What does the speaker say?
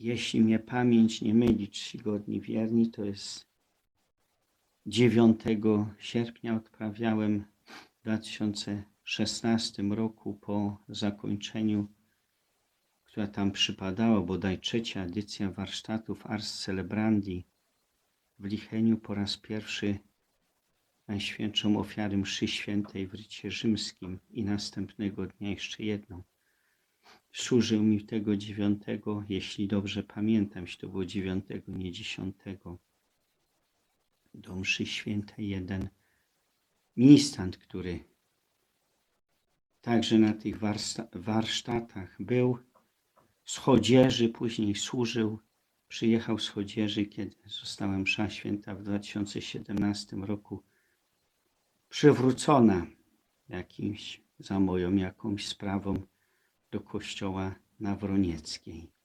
jeśli mnie pamięć nie myli, czcigodni wierni, to jest 9 sierpnia odprawiałem w 2016 roku po zakończeniu, która tam przypadała, bodaj trzecia edycja warsztatów Ars Celebrandi w Licheniu po raz pierwszy Najświętszą ofiarę mszy świętej w rycie rzymskim i następnego dnia jeszcze jedną. Służył mi tego dziewiątego, jeśli dobrze pamiętam, jeśli to było dziewiątego, nie dziesiątego, do mszy świętej jeden ministrant, który także na tych warsztatach był, z Chodzieży, później służył, przyjechał z Chodzieży, kiedy została msza święta w 2017 roku przywrócona jakimś, za moją jakąś sprawą do kościoła na Wronieckiej.